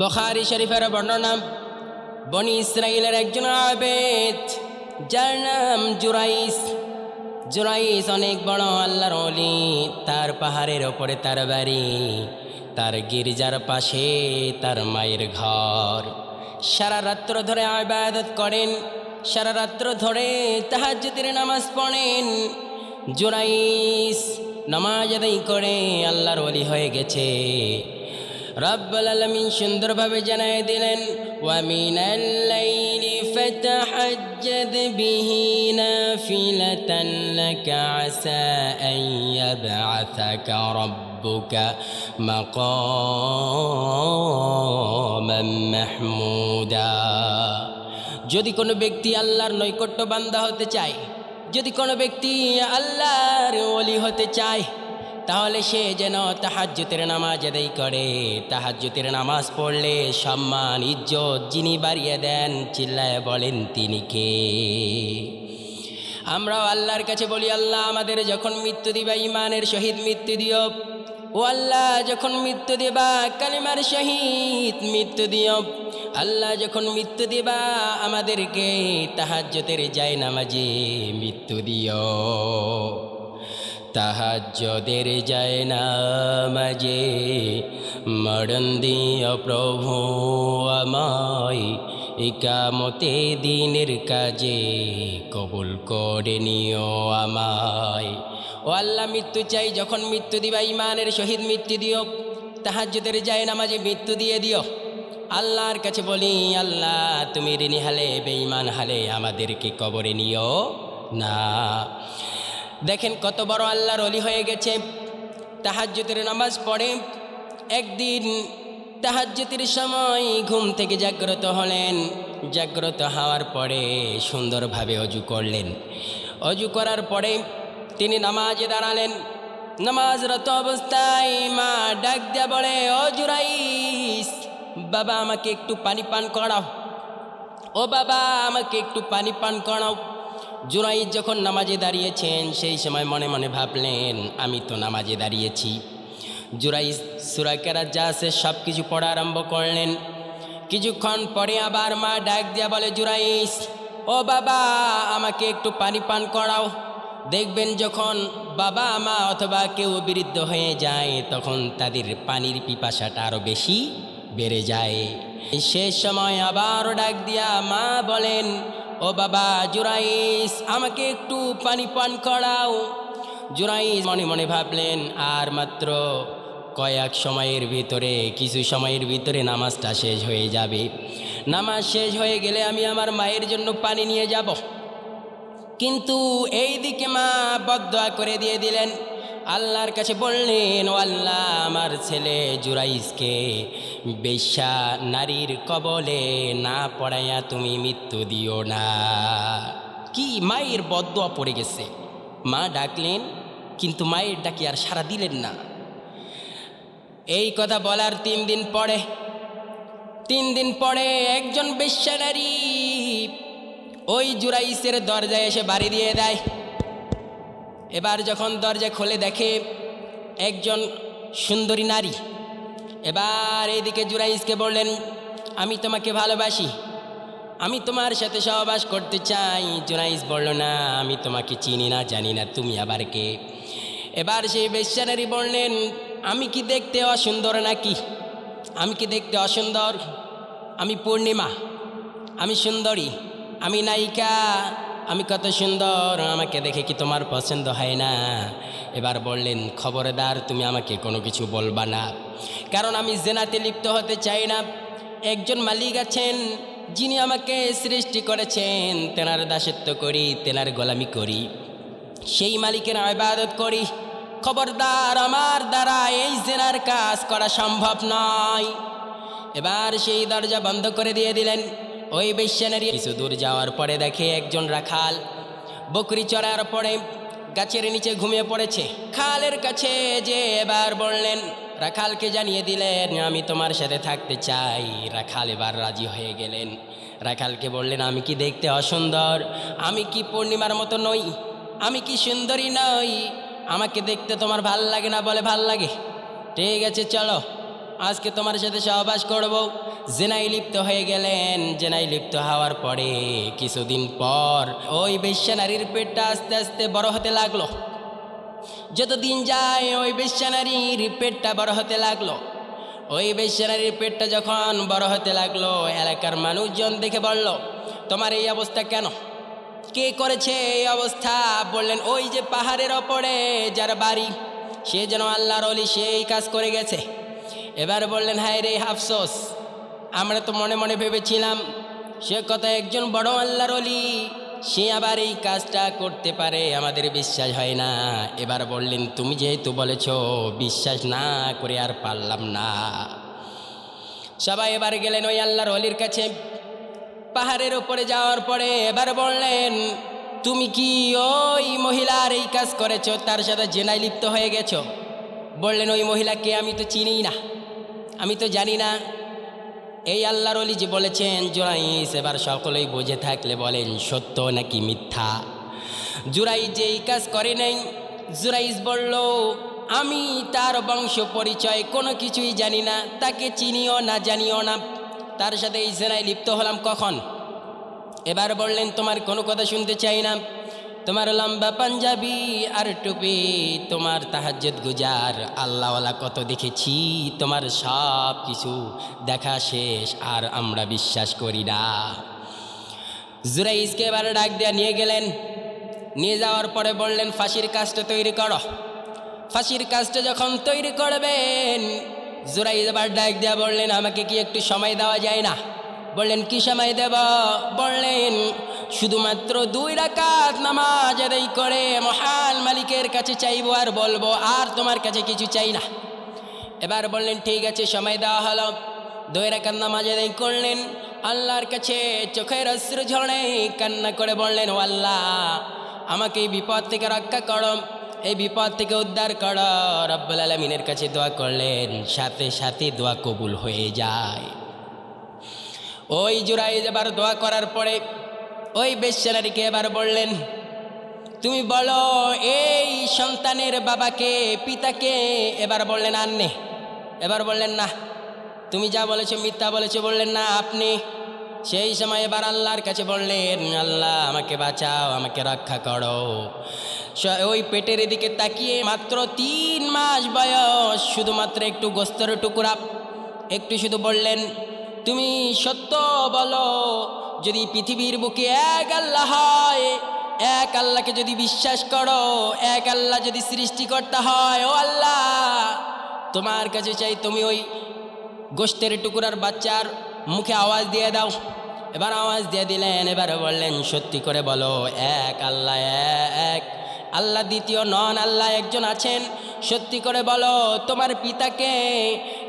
বখারি শরীফের বর্ণনা বনি ইসরায়েলের একজন আবেদ, যার নাম জুরাইস। জুরাইস অনেক বড় আল্লাহর অলি তার পাহাড়ের ওপরে তার বাড়ি, তার গির্জার পাশে তার মায়ের ঘর। সারা রাত্র ধরে আবাদত করেন, সারা রাত্র ধরে তাহাজ্জুদের নামাজ পড়েন। জুরাইস নামাজ আদায় করে আল্লাহর অলি হয়ে গেছে। রব্বুল আলমিন সুন্দরভাবে জানাই দিলেন ومن الليل فتحجد به نافلة لك عسى أن يبعثك ربك مقاما محمودا যদি কোনো ব্যক্তি আল্লাহর নৈকট্য বান্দা হতে চায় যদি কোনো ব্যক্তি আল্লাহর ওলি হতে চায় তাহলে সে যেন তাহাজ্যতের নামাজ আদায় করে। তাহাজ্যতের নামাজ পড়লে সম্মান, ইজ্জত যিনি বাড়িয়ে দেন, চিল্লায় বলেন তিনি কে? আমরাও আল্লাহর কাছে বলি, আল্লাহ আমাদের যখন মৃত্যু দিবা ইমানের শহীদ মৃত্যু দিও। ও আল্লাহ যখন মৃত্যু দিবা, কালিমার শহীদ মৃত্যু দিও। আল্লাহ যখন মৃত্যু দিবা, আমাদেরকে তাহাজ্যতের যায় নামাজে মৃত্যু দিও। তাহাজ্যদের যায় না মাঝে। মরণ দিও প্রভু আমায়, একামতে দিনের কাজে কবুল করে নিও আমায়। ও আল্লাহ, মৃত্যু চাই যখন মৃত্যু দিবা ইমানের শহীদ মৃত্যু দিও। তাহাজ্যদের যায় না মাঝে, মৃত্যু দিয়ে দিও। আল্লাহর কাছে বলি, আল্লাহ, তুমি ঋণী হালে, বেঈমান হালে আমাদেরকে কবরে নিও না। দেখেন কত বড় আল্লাহর অলি হয়ে গেছে। তাহাজ্যতের নামাজ পড়ে। একদিন তাহাজ্যতের সময় ঘুম থেকে জাগ্রত হলেন। জাগ্রত হওয়ার পরে সুন্দরভাবে অজু করলেন। অজু করার পরে তিনি নামাজে দাঁড়ালেন। নামাজরত অবস্থায় মা ডাক দিয়া বলে অজুরাইস বাবা আমাকে একটু পানি পান করাও। ও বাবা আমাকে একটু পানি পান করাও। জুরাইদ যখন নামাজে দাঁড়িয়েছেন, সেই সময় মনে মনে ভাবলেন, আমি তো নামাজে দাঁড়িয়েছি। জুরাইদ সুরাকেরা যা আছে সব কিছু পড়া আরম্ভ করলেন। কিছুক্ষণ পরে আবার মা ডাক দিয়া বলে জুরাইস ও বাবা, আমাকে একটু পানি পান করাও। দেখবেন যখন বাবা, মা অথবা কেউ বিরুদ্ধ হয়ে যায়, তখন তাদের পানির পিপাসাটা আরও বেশি বেড়ে যায়। শেষ সময় আবারও ডাক দিয়া মা বলেন ও বাবা জুরাইস আমাকে একটু পানি পান করাও। জুরাইস মনে মনে ভাবলেন, আর মাত্র কয়েক সময়ের ভিতরে, কিছু সময়ের ভিতরে নামাজটা শেষ হয়ে যাবে। নামাজ শেষ হয়ে গেলে আমি আমার মায়ের জন্য পানি নিয়ে যাব। কিন্তু এই দিকে মা বদয়া করে দিয়ে দিলেন আল্লাহর কাছে বললেন, ও আল্লাহ, আমার ছেলে জুরাইসকে বেশ্যা নারীর কবলে না পড়াইয়া তুমি মৃত্যু দিও না। কি, মায়ের বদয়া পড়ে গেছে। মা ডাকলেন, কিন্তু মায়ের ডাকি আর সারা দিলেন না। এই কথা বলার তিন দিন পরে, তিন দিন পরে একজন বেশ্যা নারী ওই জুরাইসের দরজায় এসে বাড়ি দিয়ে দেয়। এবার যখন দরজা খুলে দেখে একজন সুন্দরী নারী, এবার এইদিকে জুরাইসকে বললেন, আমি তোমাকে ভালোবাসি, আমি তোমার সাথে সহবাস করতে চাই। জুরাইস বলল, না, আমি তোমাকে চিনি না, জানি না, তুমি আবার কে? এবার সেই বেশ্যানারী বললেন, আমি কি দেখতে অসুন্দর নাকি? আমি কি দেখতে অসুন্দর? আমি পূর্ণিমা, আমি সুন্দরী, আমি নায়িকা আমি কত সুন্দর, আমাকে দেখে কি তোমার পছন্দ হয় না? এবার বললেন, খবরদার, তুমি আমাকে কোনো কিছু বলবা না। কারণ আমি জেনাতে লিপ্ত হতে চাই না। একজন মালিক আছেন, যিনি আমাকে সৃষ্টি করেছেন। তেনার দাসত্ব করি, তেনার গোলামি করি। সেই মালিকের আবাদত করি। খবরদার, আমার দ্বারা এই জেনার কাজ করা সম্ভব নয়। এবার সেই দরজা বন্ধ করে দিয়ে দিলেন। ওই বেশ্যানারি কিছু দূর যাওয়ার পরে দেখে একজন রাখাল। বকরি চড়ার পরে গাছের নিচে ঘুমিয়ে পড়েছে। খালের কাছে যে এবার বললেন, রাখালকে জানিয়ে দিলেন, আমি তোমার সাথে থাকতে চাই। রাখাল এবার রাজি হয়ে গেলেন। রাখালকে বললেন, আমি কি দেখতে অসুন্দর? আমি কি পূর্ণিমার মতো নই? আমি কি সুন্দরী নই? আমাকে দেখতে তোমার ভালো লাগে না বলে ভালো লাগে। ঠিক আছে, চলো। আজকে তোমার সাথে সহবাস করব। জেনাই লিপ্ত হয়ে গেলেন। জেনাই লিপ্ত হওয়ার পরে কিছুদিন পর ওই বেশ্যা নারীর পেটটা আস্তে আস্তে বড় হতে লাগল। যত দিন যায় ওই বেশ্যানারীর পেটটা বড় হতে লাগল। ওই বেশ্যানারীর পেটটা যখন বড় হতে লাগল, এলাকার মানুষজন দেখে বলল, তোমার এই অবস্থা কেন? কে করেছে এই অবস্থা? বললেন, ওই যে পাহাড়ের ওপরে যার বাড়ি, সে যেন আল্লাহর অলি সেই কাজ করে গেছে। এবার বললেন, হায় রে হাফসোস আমরা তো মনে মনে ভেবেছিলাম সে কথা একজন বড় আল্লাহর অলি সে আবার এই কাজটা করতে পারে, আমাদের বিশ্বাস হয় না। এবার বললেন, তুমি যেহেতু বলেছ, বিশ্বাস না করে আর পারলাম না। সবাই এবার গেলেন ওই আল্লাহর অলির কাছে। পাহাড়ের উপরে যাওয়ার পরে এবার বললেন, তুমি কি ওই মহিলার এই কাজ করেছ, তার সাথে জেনায় লিপ্ত হয়ে গেছো? বললেন, ওই মহিলাকে আমি তো চিনি না। আমি তো জানি না। এই আল্লাহর অলি যে বলেছেন জোরাইস এবার সকলেই বুঝে থাকলে বলেন, সত্য নাকি মিথ্যা? জুরাই যে এই কাজ করে নাই জুরাইস বলল, আমি তার বংশ পরিচয় কোনো কিছুই জানি না, তাকে চিনিও না, জানিও না। তার সাথে এই জেনায় লিপ্ত হলাম কখন? এবার বললেন, তোমার কোনো কথা শুনতে চাই না। তোমার লম্বা পাঞ্জাবি আর টুপি, তোমার তাহাজ্জুদ গুজার, আল্লাহওয়ালা কত দেখেছি, তোমার সব কিছু দেখা শেষ, আর আমরা বিশ্বাস করি না। জুরাইসকে এবার ডাক দেওয়া নিয়ে গেলেন। নিয়ে যাওয়ার পরে বললেন, ফাঁসির কাজটা তৈরি করো। ফাঁসির কাজটা যখন তৈরি করবেন জুরাইজ এবার ডাক দেওয়া বললেন, আমাকে কি একটু সময় দেওয়া যায় না? বললেন, কি সময় দেব? বললেন, শুধুমাত্র দুই রাকাত নামাজ আদায় করে মহান মালিকের কাছে চাইব আর বলব, আর তোমার কাছে কিছু চাই না। এবার বললেন, ঠিক আছে, সময় দেওয়া হলো। দুই রাকাত নামাজ আদায় করলেন, আল্লাহর কাছে চোখের অশ্রু ঝরে কান্না করে বললেন, ও আল্লাহ, আমাকে এই বিপদ থেকে রক্ষা করো, এই বিপদ থেকে উদ্ধার করো। রব্বুল আলমিনের কাছে দোয়া করলেন, সাথে সাথে দোয়া কবুল হয়ে যায়। ওই জুরাই এবার দোয়া করার পরে ওই বেশ্যানারীকে এবার বললেন, তুমি বলো, এই সন্তানের বাবাকে, পিতাকে? এবার বললেন আননে এবার বললেন, না। তুমি যা বলেছ, মিথ্যা বলেছ, বললেন, না, আপনি? সেই সময় এবার আল্লাহর কাছে বললেন, আল্লাহ, আমাকে বাঁচাও, আমাকে রক্ষা করো। ওই পেটের এদিকে তাকিয়ে মাত্র তিন মাস বয়স, শুধুমাত্র একটু গোস্তর টুকরা, একটু শুধু বললেন তুমি সত্য বলো, যদি পৃথিবীর বুকে এক আল্লাহ হয়, এক আল্লাহকে যদি বিশ্বাস করো, এক আল্লাহ যদি সৃষ্টিকর্তা হয়, ও আল্লাহ, তোমার কাছে চাই তুমি ওই গোষ্ঠের টুকুরার বাচ্চার মুখে আওয়াজ দিয়ে দাও। এবার আওয়াজ দিয়ে দিলেন, এবার বললেন, সত্যি করে বলো, এক আল্লাহ, এক আল্লাহ দ্বিতীয় নন, আল্লাহ একজন আছেন। সত্যি করে বলো, তোমার পিতাকে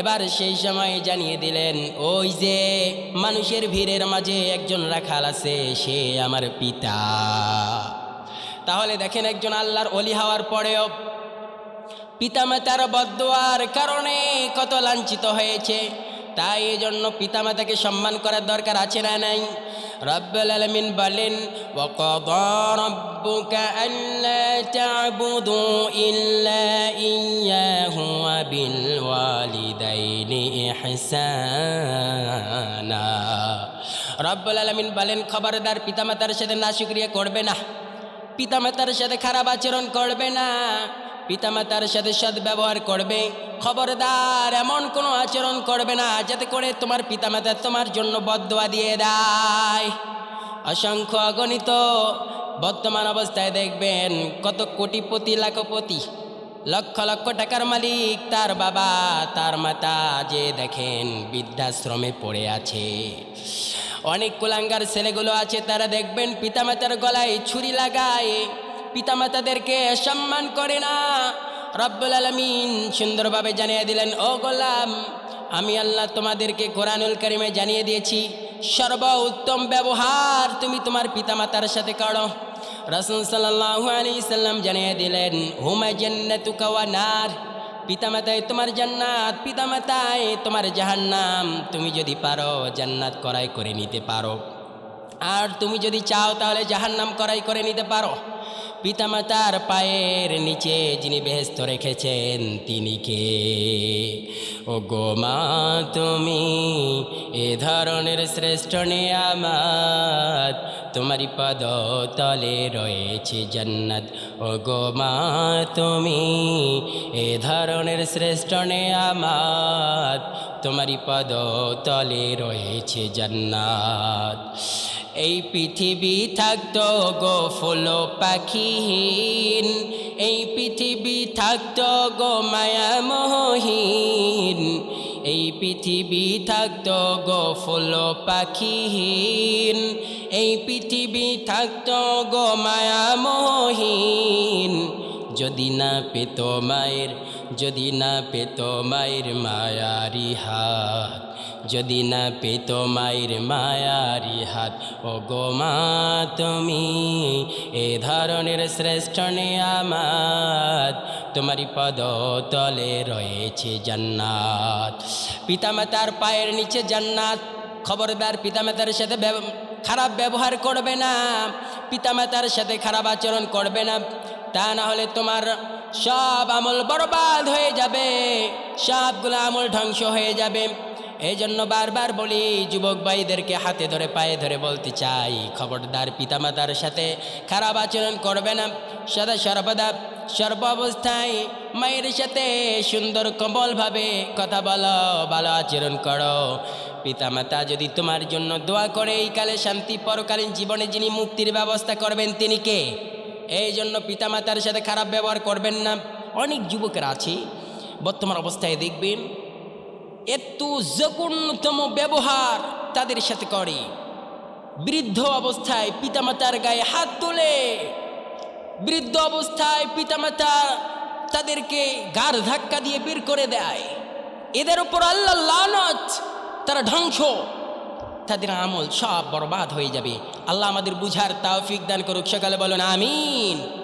এবার সেই সময় জানিয়ে দিলেন, ওই যে মানুষের ভিড়ের মাঝে একজন রাখাল আছে, সে আমার পিতা। তাহলে দেখেন একজন আল্লাহর অলি হওয়ার পরেও পিতামাতার বদোয়ার কারণে কত লাঞ্ছিত হয়েছে। তাই এই জন্য পিতামাতাকে সম্মান করার দরকার আছে না নাই? রব্বুল আলমিন বলেন وَقَضَى رَبُّكَ أَلَّا تَعْبُدُوا إِلَّا إِيَّاهُ وَبِالْوَالِدَيْنِ إِحْسَانًا রব্বুল আলমিন বলেন খবরদার পিতামাতার সাথে না শুক্রিয়া করবে না পিতামাতার সাথে খারাপ আচরণ করবে না পিতামাতার সাথে সদ্ব্যবহার করবে, খবরদার এমন কোনো আচরণ করবে না যাতে করে তোমার পিতামাতা তোমার জন্য বদোয়া দিয়ে দেয়। অসংখ্য অগণিত বর্তমান অবস্থায় দেখবেন কত কোটিপতি, লাখপতি, লক্ষ লক্ষ টাকার মালিক তার বাবা, তার মাতা যে দেখেন বৃদ্ধাশ্রমে পড়ে আছে। অনেক কুলাঙ্গার ছেলেগুলো আছে, তারা দেখবেন পিতামাতার গলায় ছুরি লাগায় পিতামাতাদেরকে সম্মান করে না। রব্বুল আলমিন সুন্দরভাবে জানিয়ে দিলেন, ও গোলাম, আমি আল্লাহ তোমাদেরকে কোরআনুল করিমে জানিয়ে দিয়েছি সর্ব উত্তম ব্যবহার তুমি তোমার পিতামাতার সাথে করো। রসুল সাল্লাহ আলী সাল্লাম জানিয়ে দিলেন, হুমা জান্নাতুকা ওয়া নার, পিতামাতায় তোমার জান্নাত, পিতামাতায় তোমার জাহান্নাম, তুমি যদি পারো জান্নাত করাই করে নিতে পারো। আর তুমি যদি চাও তাহলে জাহান্নাম করাই করে নিতে পারো। পিতামাতার পায়ের নিচে যিনি বেহস্ত রেখেছেন, তিনি কে? ও গো মা, তুমি এ ধরনের শ্রেষ্ঠ নিয়ামত তোমারই পদ তলে রয়েছে জান্নাত। ও গো মা, তুমি এ ধরনের শ্রেষ্ঠ নে আমার তোমারি পদ তলে রয়েছে জান্নাত। এই পৃথিবী থাকতো গো ফুল পাখিহীন। এই পৃথিবী থাকতো গো মায়া মোহহীন। এই পৃথিবী থাকতো গো ফুল পাখিহীন। এই পৃথিবী থাকতো গো মায়া মোহহীন। যদি না পেত মায়ের, যদি না পেত মায়ের মায়ারি হাত। যদি না পেত মায়ের মায়ারি হাত, ও গো মা তুমি, এ ধরনের শ্রেষ্ঠ নিয়ামাত। তোমারই পদ তলে রয়েছে জান্নাত। পিতামাতার পায়ের নিচে জান্নাত। খবরদার পিতামাতার সাথে খারাপ ব্যবহার করবে না, পিতামাতার সাথে খারাপ আচরণ করবে না, তা না হলে তোমার সব আমল বরবাদ হয়ে যাবে, সবগুলো আমল ধ্বংস হয়ে যাবে। এই জন্য বারবার বলি, যুবক ভাইদেরকে হাতে ধরে, পায়ে ধরে বলতে চাই, খবরদার পিতামাতার সাথে খারাপ আচরণ করবে না। সদা সর্বদা সর্ব অবস্থায় মায়ের সাথে সুন্দর কমলভাবে কথা বলো, ভালো আচরণ করো। পিতামাতা, যদি তোমার জন্য দোয়া করে, এই কালে শান্তি, পরকালীন জীবনে যিনি মুক্তির ব্যবস্থা করবেন, তিনি কে? এই জন্য পিতামাতার সাথে খারাপ ব্যবহার করবেন না। অনেক যুবকেরা আছে, বর্তমান অবস্থায় দেখবেন এত জঘন্যতম ব্যবহার তাদের সাথে করে। বৃদ্ধ অবস্থায় পিতামাতার গায়ে হাত তোলে, বৃদ্ধ অবস্থায় পিতামাতা তাদেরকে গার ধাক্কা দিয়ে বের করে দেয়। এদের উপর আল্লাহ লানত তারা ধ্বংস। তাদের আমল সব বরবাদ হয়ে যাবে। আল্লাহ আমাদের বুঝার তাওফিক দান করুক। সকালে বলুন, আমিন।